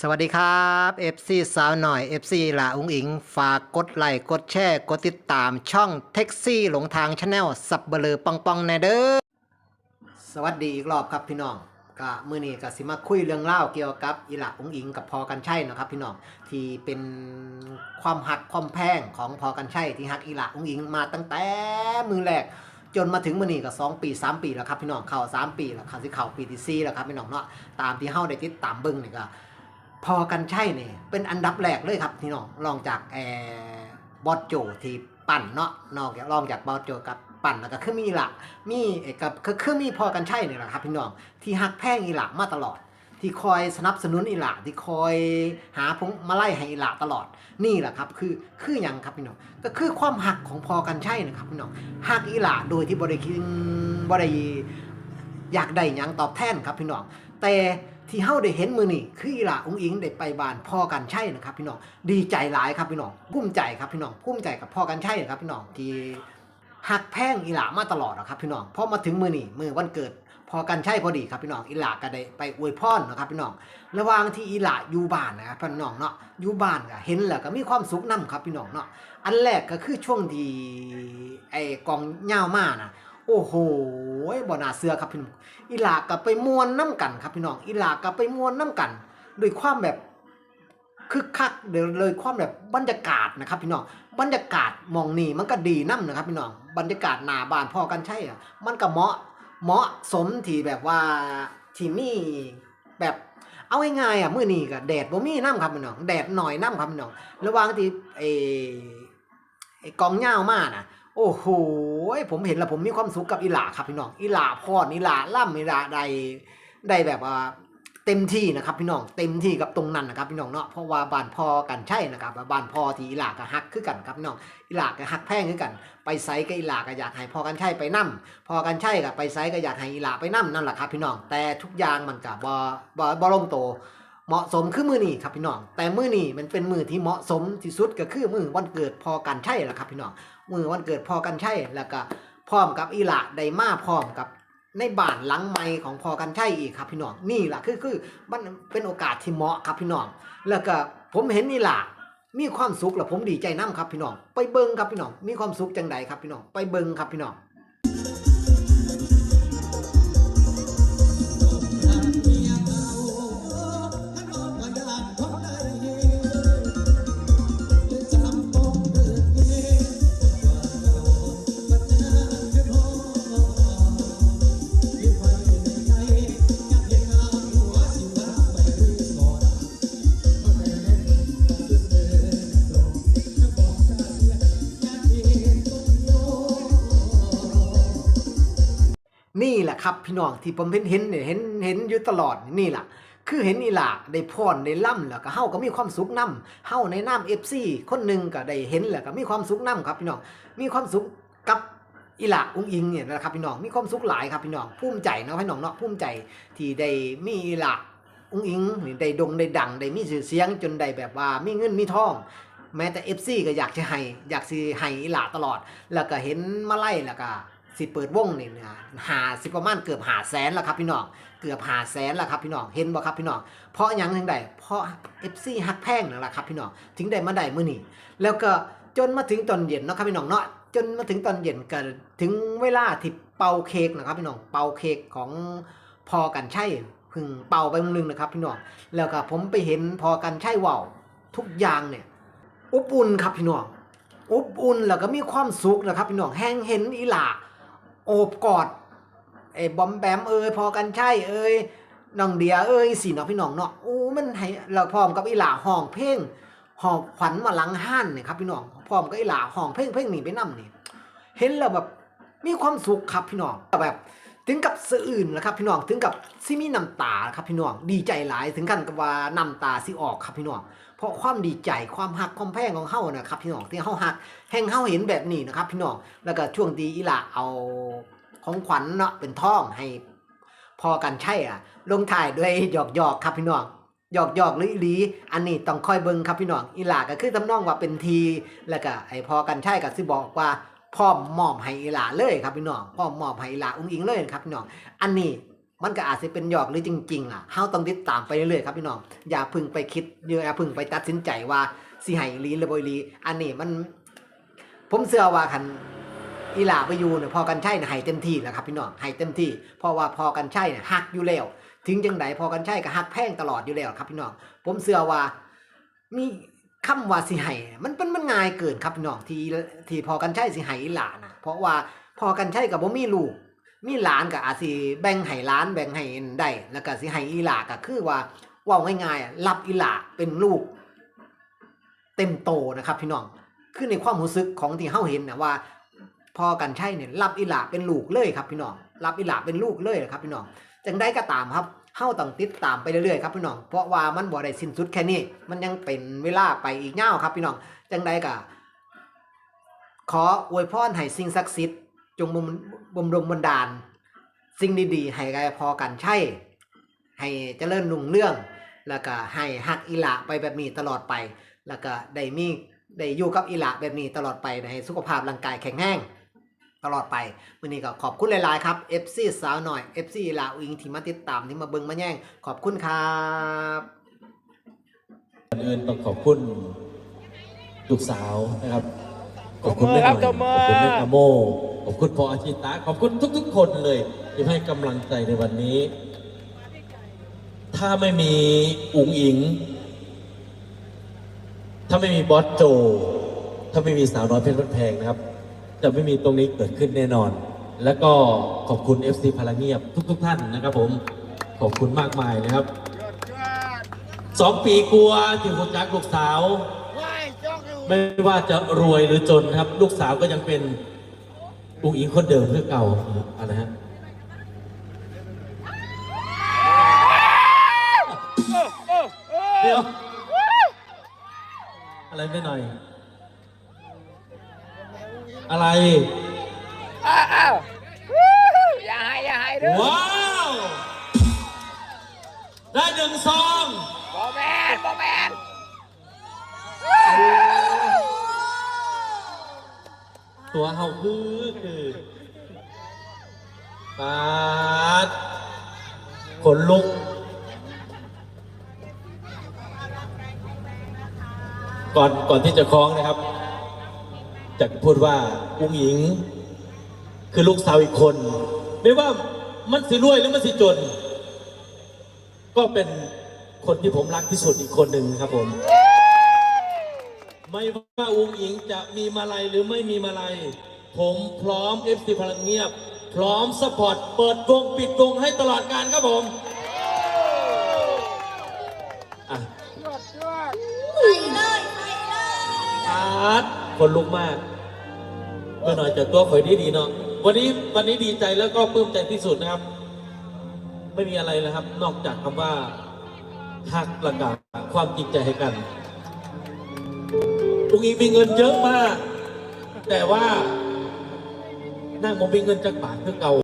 สวัสดีครับ FC สาวหน่อย FC หลาอุ้งอิง ฝากกดไลค์กดแชร์ กดติดตามช่องแท็กซี่หลงทางชาแนลสับเบลอปองปองแนเด้อสวัสดีอีกรอบครับพี่น้องก็มื้อนี้ก็สิมาคุยเรื่องเล่าเกี่ยวกับอีหลาอุ้งอิงกับพอกันใช่นะครับ พี่น้องที่เป็นความหักความแพงของพอกันใช่ที่หักอีหลาอุ้งอิงมาตั้งแต่มือแรกจนมาถึงมือนี้ก็2ปี 3 ปีแล้วครับพี่น้องเข้า3 ปีแล้วเข้าสิเข้าปีที่4แล้วครับพี่น้องเนาะตามที่เฮาได้ติดตามเบิ่งนี่ก็ พอกันใช่เนี่ยเป็นอันดับแรกเลยครับพี่น้องรองจากแอร์บอสโจที่ปั่นเนาะนอกจากรองจากบอสโจกับปั่นแล้วก็คือมีละมีกับคือคือมีพอกันใช่เนี่ยแหละครับพี่น้องที่หักแพงอีหละมาตลอด ที่คอยสนับสนุนอีหละที่คอยหาพงมาไล่ให้อีหละตลอดนี่แหละครับคือคืออย่างครับพี่น้องก็คือความหักของพอกันใช่นะครับพี่น้องหักอีหละโดยที่บริคิดบริอยากได้ยังตอบแทนครับพี่น้องแต่ ที่เฮาได้เห็นมือนี่คืออีหละองอิงได้ไปบานพ่อกันใช่นะครับพี่น้องดีใจหลายครับพี่น้องภูมิใจครับพี่น้องภูมิใจกับพ่อกันใช่ครับพี่น้องที่หักแพงอีหลามาตลอดนะครับพี่น้องพอมาถึงมือนี่มือวันเกิดพอกันใช่พอดีครับพี่น้องอีหลาก็ได้ไปอวยพรนะครับพี่น้องระหว่างที่อีหลาอยู่บ้านนะครับพี่น้องเนาะอยู่บ้านก็เห็นแล้วก็มีความสุขนํครับพี่น้องเนาะอันแรกก็คือช่วงที่ไอ้กองเหย้ามานะ โอ้โหบ่นาเชื่อครับพี่น้องอีหลากับไปมวนน้ำกันครับพี่น้องอีหลากับไปมวนน้ำกันด้วยความแบบคึกคักเดี๋ยวเลยความแบบบรรยากาศนะครับพี่น้องบรรยากาศมองนี่มันก็ดีน้ำนะครับพี่น้องบรรยากาศหนาบานพอกันใช่อะมันก็เหมาะเหมาะสมที่แบบว่าที่มีแบบเอาง่ายๆอะมื้อนี้ก็แดดบ่มีน้ำครับพี่น้องแดดหน่อยน้ำครับพี่น้องระหว่างที่ไอ้ไอ้กองเหย้ามาน่ะ โอ้โหผมเห็นแล้วผมมีความสุขกับอีหลาครับพี่น้องอีหลาพอดอีหลาล่ำอีหลาใดได้แบบว่าเต็มที่นะครับพี่น้องเต็มที่กับตรงนั้นนะครับพี่น้องเนาะเพราะว่าบ้านพ่อกันใช่นะครับบ้านพ่อที่อีหลาก็ฮักคือกันครับพี่น้องอีหลาก็ฮักแพงคือกัน ไปไซก็อีหลาก็อยากให้พ่อกันใช่ไปนั่มพอกันใช่ก็ไปไซก็อยากให้อีหลาไปนั่มนั่นแหละครับพี่น้องแต่ทุกอย่างมันก็บ่บ่บ่ลงโต เหมาะสมคือมือนี้ครับพี่น้องแต่มือนี้มันเป็นมือที่เหมาะสมที่สุดก็คือมือวันเกิดพอกันใช่แหละครับพี่น้อง มือวันเกิดพอกันใช่แล้วก็พร้อมกับอีหละไดมาพร้อมกับในบ้านหลังใหม่ของพอกันใช่อีกครับพี่น้องนี่แหละคือคือมันเป็นโอกาสที่เหมาะครับพี่น้องแล้วก็ผมเห็นอีหละมีความสุขแล้วผมดีใจน้ำครับพี่น้องไปเบิ้งครับพี่น้องมีความสุขจังใดครับพี่น้องไปเบิ้งครับพี่น้อง นี่แหละครับพี่น้องที่ผมเห็นเห็นเนี่ยเห็นเห็นอยู่ตลอดนี่แหละคือเห็นอีหลาได้พรได้ล่ำแล้วก็เฮาก็มีความสุขนํเฮาในน้ำ FC คนหนึ่งก็ได้เห็นแล้วก็มีความสุขนํครับพี่น้องมีความสุขกับอีหลาอุ้งอิงเนี่ยนะครับพี่น้องมีความสุขหลายครับพี่น้องภูมิใจเนาะพี่น้องเนาะภูมิใจที่ได้มีอีหลาอุ้งอิงนี่ได้ดงได้ดังได้มีชื่อเสียงจนได้แบบว่ามีเงินมีทองแม้แต่ FC ก็อยากจะให้อยากสิให้อีหลาตลอด แล้วก็เห็นมาไล่แล้วก็ สิเปิดวงนี่นะหาสิประมาณเกือบหาแสนแล้วครับพี่น้องเกือบหาแสนแล้วครับพี่น้องเห็นบ่ครับพี่น้องเพราะยังถึงได้เพราะ FC ฮักแพงนั่นแหละครับพี่น้องถึงได้มาได้มื้อนี้แล้วก็จนมาถึงตอนเย็นเนาะครับพี่น้องเนาะจนมาถึงตอนเย็นก็ถึงเวลาที่เป่าเค้กนะครับพี่น้องเป่าเค้กของพอกันใช่พึ่งเป่าไปมื้อนึงนะครับพี่น้องแล้วก็ผมไปเห็นพอกันใช่ว่าวทุกอย่างเนี่ยอบอุ่นครับพี่น้องอบอุ่นแล้วก็มีความสุขนะครับพี่น้องแห้งเห็นอีหล่า โอบกอดไอ้บอมแบมเอ้ยพอกันใช่เอ้ยน้องเดียเอ้ยสี่น้องพี่น้องเนาะโอ้มันให้เราพร้อมกับอีหล่าห้องเพ่งห้องขวัญมาหลังห้านเนี่ยครับพี่น้องพร้อมกับอีหล่าห้องเพ่งเพ่งนี้ไปนั่มนี่เห็นแล้วแบบมีความสุขครับพี่น้องแบบ ถึงกับสะอื่นนะครับพี่น้องถึงกับซิมีน้ำตาครับพี่น้องดีใจหลายถึงกันกับว่าน้ำตาสิออกครับพี่น้องเพราะความดีใจความหักความแพงของเฮานะครับพี่น้องที่เฮาหักแห่งเฮาเห็นแบบนี้นะครับพี่น้องแล้วก็ช่วงดีอีหละเอาของขวัญเนาะเป็นท่องให้พอกันใช่อะ ลงถ่ายด้วยหยอกหยอกครับพี่น้องหยอกหยอกหรืออีลีอันนี้ต้องคอยเบิ่งครับพี่น้องอีหลาก็คือทำนองว่าเป็นทีแล้วก็ไอพอกันใช่ก็สิบอกว่า พร้อมมอบให้อีหลาเลยครับพี่น้องพร้อมมอบให้อีหลาอุ้งอิงเลยครับพี่น้องอันนี้มันก็อาจจะเป็นหยอกหรือจริงๆอะเฮาต้องติดตามไปเรื่อยๆครับพี่น้องอย่าพึ่งไปคิดอย่าพึ่งไปตัดสินใจว่าสิให้อีหลีหรือบ่อีหลีอันนี้มัน ผมเชื่อว่าคันอีหลาไปอยู่เนี่ยพอกันใช่เนี่ยให้เต็มที่แล้วครับพี่น้องให้เต็มที่ เพราะว่าพอกันใช่เนี่ยฮักอยู่แล้ว ถึงจังใดพอกันใช่ก็ฮักแพงตลอดอยู่แล้วครับพี่น้องผมเชื่อว่ามี คำว่าสิให้มันเป็นมันง่ายเกินครับพี่น้องที่ที่พอกันใช่สิให้หลานะเพราะว่าพอกันใช่กับบ่มีลูก มีหลานก็อาสิแบ่งให้หล้านแบ่งให้ได้แล้วก็สิให้อีหลาก็คือว่าว่าง่ายๆอะรับอีหลาเป็นลูก เต็มโตนะครับพี่น้องคือในความรู้สึกของที่เฮาเห็นนะว่า พอกันใช่เนี่ยรับอีหลาเป็นลูกเลยครับพี่น้องรับอีหลาเป็นลูกเลยครับพี่น้องจังได้ก็ตามครับ เฮาต้องติดตามไปเรื่อยๆครับพี่น้อง เพราะว่ามันบ่ได้สิ้นสุดแค่นี้ มันยังเป็นเวลาไปอีกยาวครับพี่น้อง จังได้ก็ขออวยพรให้สิ่งศักดิ์สิทธิ์จงบ่มบ่มดลบันดาล สิ่งดีๆ ให้กับพอกันใช่ ให้เจริญรุ่งเรื่อง แล้วก็ให้ฮักอีหละไปแบบนี้ตลอดไป แล้วก็ได้มีได้อยู่กับอีหละแบบนี้ตลอดไปให้สุขภาพร่างกายแข็งแรง ตลอดไปวันนี้ก็ขอบคุณหลาย ๆ ครับ FC สาวหน่อย FC อีหละอิงที่มาติดตามที่มาเบิ่งมาแย่งขอบคุณครับก่อนอื่นต้องขอบคุณลูกสาวนะครับ ขอบคุณตบมืแม่อหครัน่อบยตบมือขอบคุณแม่อาโม ขอบคุณพออาชิตาขอบคุณทุก ๆ คนเลยที่ให้กำลังใจในวันนี้ ถ้าไม่มีอุ๋งอิง ถ้าไม่มีบอสโจ ถ้าไม่มีสาวน้อยเพชรบ้านแพงนะครับ จะไม่มีตรงนี้เกิดขึ้นแน่นอน แล้วก็ขอบคุณ FC พลังเงียบทุก ๆ ท่านนะครับผม ขอบคุณมากมายนะครับสองปีกลัวที่คุณจักลูกสาว ไม่ว่าจะรวยหรือจนครับ ลูกสาวก็ยังเป็นอุ๋งอิงคนเดิมเพื่อเก่าอะไรฮะเดี๋ยว อะไรไม่หน่อย อะไร อ้าวอ้าววู้ฮู้อย่าให้อย่าให้เด้อว้าว ได้หนึ่งซอง บอแมนบอแมนตัวเฮาคือคือปาดขนลุก ก่อนก่อนที่จะคล้องนะครับ จะพูดว่าอุ้งหญิง คือลูกสาวอีกคน ไม่ว่ามันสิรวยหรือมันสิจน ก็เป็นคนที่ผมรักที่สุดอีกคนหนึ่งครับผม ไม่ว่าอุ้งอิงจะมีมาลัยหรือไม่มีมาลัย ผมพร้อม FC พลังเงียบ พร้อมสปอร์ตเปิดวงปิดวงให้ตลอดการครับผมอะยอดยอดอาร์ต คนลุกมากเมื่อหน่อยจากตัวข่อยดีดีเนาะวันนี้วันนี้ดีใจแล้วก็ปลื้มใจที่สุดนะครับ ไม่มีอะไรเลยครับ นอกจากคำว่าหักประกาศความจริงใจให้กันลุงอีมีเงินเยอะมาก แต่ว่านั่งผมมีเงินจากบาทเพื่อเก่า